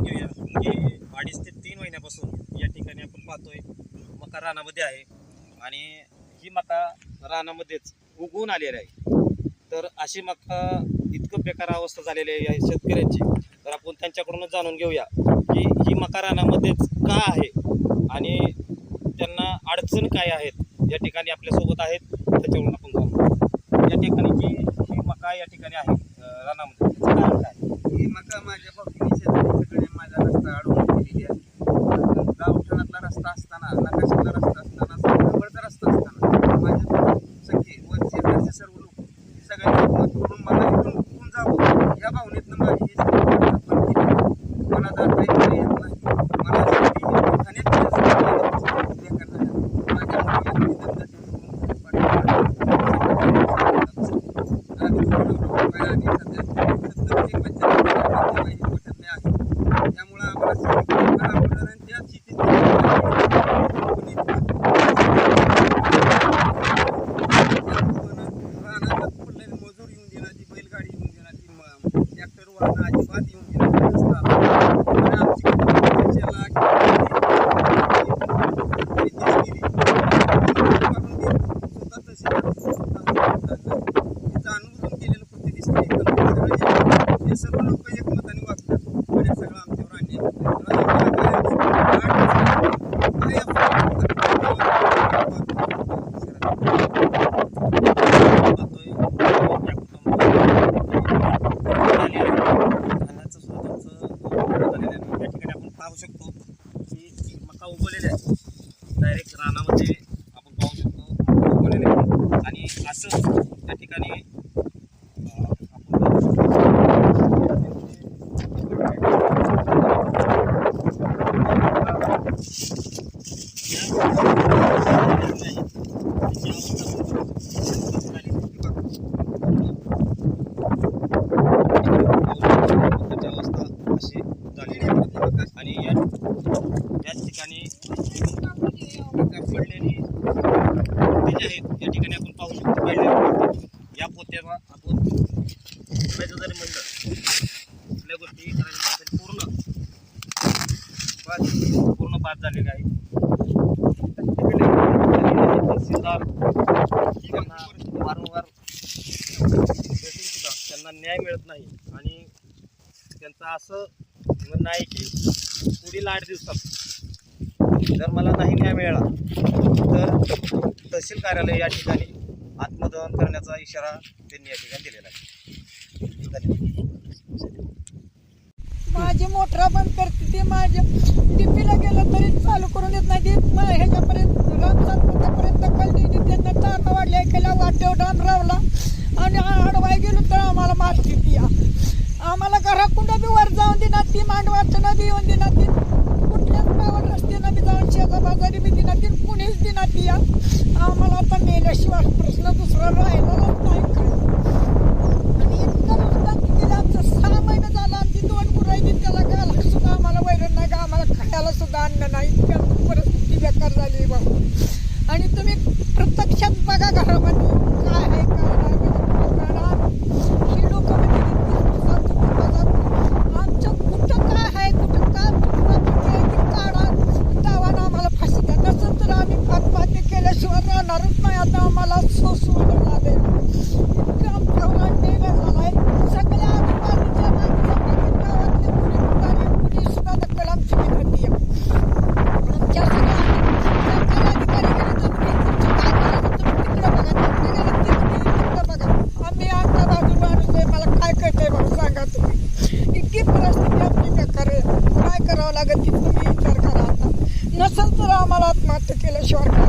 घेऊया केली की अडीच ते तीन महिन्यापासून या ठिकाणी आपण पाहतोय मका रानामध्ये आहे. आणि ही मका रानामध्येच उगवून आलेली आहे. तर अशी मका इतकं बेकार अवस्था झालेली आहे या शेतकऱ्यांची. तर आपण त्यांच्याकडूनच जाणून घेऊया की ही मका रानामध्येच का आहे आणि त्यांना अडचण काय आहेत या ठिकाणी आपल्यासोबत आहेत. त्याच्यावरून आपण जाणून या ठिकाणी जी ही मका या ठिकाणी आहे रानामध्ये ही मका माझ्या माझे सखी सर्व लोक. सगळ्यांनी करून मला इथून उठून जावं. या भावनेतनं माझी ही स्थापन केली. मला जाता येत नाही. मला माझ्या धंदा ट्रॅक्टर वाहनं अजिबात येऊन देणार रस्ता आणि आमची डायरेक्ट रानामध्ये आपण पाहू शकतो मका उगवलेली आहे आणि असं त्या ठिकाणी अं, आपण पाहू त्याची अवस्था अशी झालेली आहे आणि या याच ठिकाणी पडलेली जे आहेत. या ठिकाणी आपण पाहू शकतो या पोत्याला आपण बघायचं जरी म्हणलं कुठल्या गोष्टी करायच्या तरी पूर्ण बाद पूर्ण बाद झालेली आहे. तहसीलदार त्यांना वारंवार सुद्धा त्यांना न्याय मिळत नाही आणि त्यांचं असं म्हणणं आहे की पुढील आठ दिवसात. जर मला नाही न्याय मिळाला तर तहसील कार्यालय या ठिकाणी आत्मदहन करण्याचा इशारा त्यांनी या ठिकाणी दिलेला आहे. धन्यवाद. माझी मोटरा बंद करते ती माझ्या टिपीला गेलं तरी चालू करून देत नाही. ती म- ह्याच्यापर्यंत कल दिली. त्यांना चारणं वाढल्या केल्या वाटेव डाम रावला. आणि आडवाय गेलो तर आम्हाला मारती ती या. आम्हाला घराकुंड बी वर जाऊन दिना ती मांडवाचं नदी येऊन दिना ती ती कुणीच या? आम्हाला आता मेल्याशिवाय प्रश्न दुसरा राहिलेलाच नाही. बघा तुम्ही. इतकी परिस्थिती आपली बेकार काय करावं लागेल की तुम्ही विचार करा आता. नसेल तर आम्हाला आत्महत्या केल्याशिवाय